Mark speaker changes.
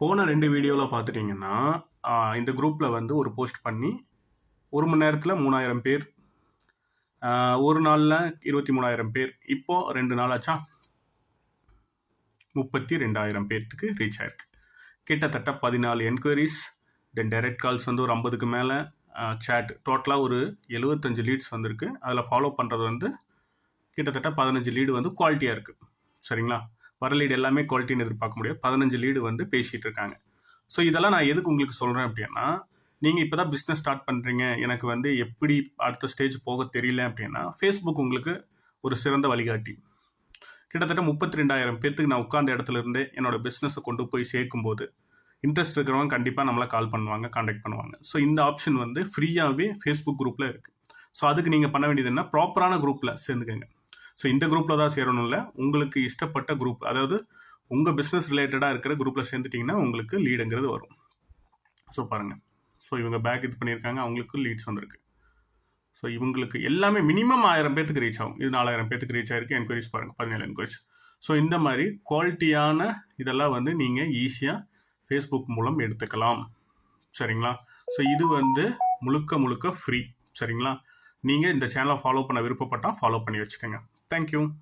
Speaker 1: போன ரெண்டு வீடியோவில் பார்த்துட்டிங்கன்னா இந்த குரூப்பில் வந்து ஒரு போஸ்ட் பண்ணி ஒரு மணி நேரத்தில் மூணாயிரம் பேர் ஒரு நாளில் இருபத்தி மூணாயிரம் பேர். இப்போது ரெண்டு நாள் ஆச்சா? முப்பத்தி ரெண்டாயிரம் பேர்த்துக்கு ரீச் ஆயிருக்கு. கிட்டத்தட்ட பதினாலு என்கொயரிஸ் தென் டைரக்ட் கால்ஸ் வந்து ஒரு ஐம்பதுக்கு மேலே சேட் டோட்டலாக ஒரு எழுபத்தஞ்சு லீட்ஸ் வந்திருக்கு. அதில் ஃபாலோ பண்ணுறது வந்து கிட்டத்தட்ட பதினஞ்சு லீடு வந்து குவாலிட்டியாக இருக்குது சரிங்களா? வர லீடு எல்லாமே குவாலிட்டின்னு எதிர்பார்க்க முடியாது. பதினஞ்சு லீடு வந்து பேசிகிட்டு இருக்காங்க. ஸோ இதெல்லாம் நான் எதுக்கு உங்களுக்கு சொல்கிறேன் அப்படின்னா நீங்கள் இப்போ தான் பிஸ்னஸ் ஸ்டார்ட் பண்ணுறீங்க எனக்கு வந்து எப்படி அடுத்த ஸ்டேஜ் போக தெரியல அப்படின்னா ஃபேஸ்புக் உங்களுக்கு ஒரு சிறந்த வழிகாட்டி. கிட்டத்தட்ட முப்பத்தி ரெண்டாயிரம் பேர்த்துக்கு நான் உட்கார்ந்த இடத்துல இருந்தே என்னோட பிஸ்னஸை கொண்டு போய் சேர்க்கும்போது இன்ட்ரெஸ்ட் இருக்கிறவங்க கண்டிப்பாக நம்மளை கால் பண்ணுவாங்க காண்டாக்ட் பண்ணுவாங்க. ஸோ இந்த ஆப்ஷன் வந்து ஃப்ரீயாகவே ஃபேஸ்புக் குரூப்பில் இருக்குது ஸோ அதுக்கு நீங்கள் பண்ண வேண்டியது என்ன? ப்ராப்பரான குரூப்பில் சேர்ந்துக்கங்க. ஸோ இந்த குரூப்பில் தான் சேரணும் இல்லை உங்களுக்கு இஷ்டப்பட்ட குரூப் அதாவது உங்கள் பிஸ்னஸ் ரிலேட்டடாக இருக்கிற குரூப்பில் சேர்ந்துட்டிங்கன்னா உங்களுக்கு லீடுங்கிறது வரும். ஸோ பாருங்கள் ஸோ இவங்க பேக் இது பண்ணியிருக்காங்க அவங்களுக்கு லீட்ஸ் வந்திருக்கு. ஸோ இவங்களுக்கு எல்லாமே மினிமம் ஆயிரம் பேத்துக்கு ரீச் ஆகும். இது நாலாயிரம் பேத்துக்கு ரீச் ஆகிருக்கு என்கொயரிஸ் பாருங்கள் பதினேழு என்கொயரிஸ் ஸோ இந்த மாதிரி குவாலிட்டியான இதெல்லாம் வந்து நீங்கள் ஈஸியாக ஃபேஸ்புக் மூலம் எடுத்துக்கலாம். சரிங்களா? ஸோ இது வந்து முழுக்க முழுக்க ஃப்ரீ சரிங்களா? நீங்கள் இந்த சேனலை ஃபாலோ பண்ண விருப்பப்பட்டால் ஃபாலோ பண்ணி வச்சுக்கோங்க. Thank you.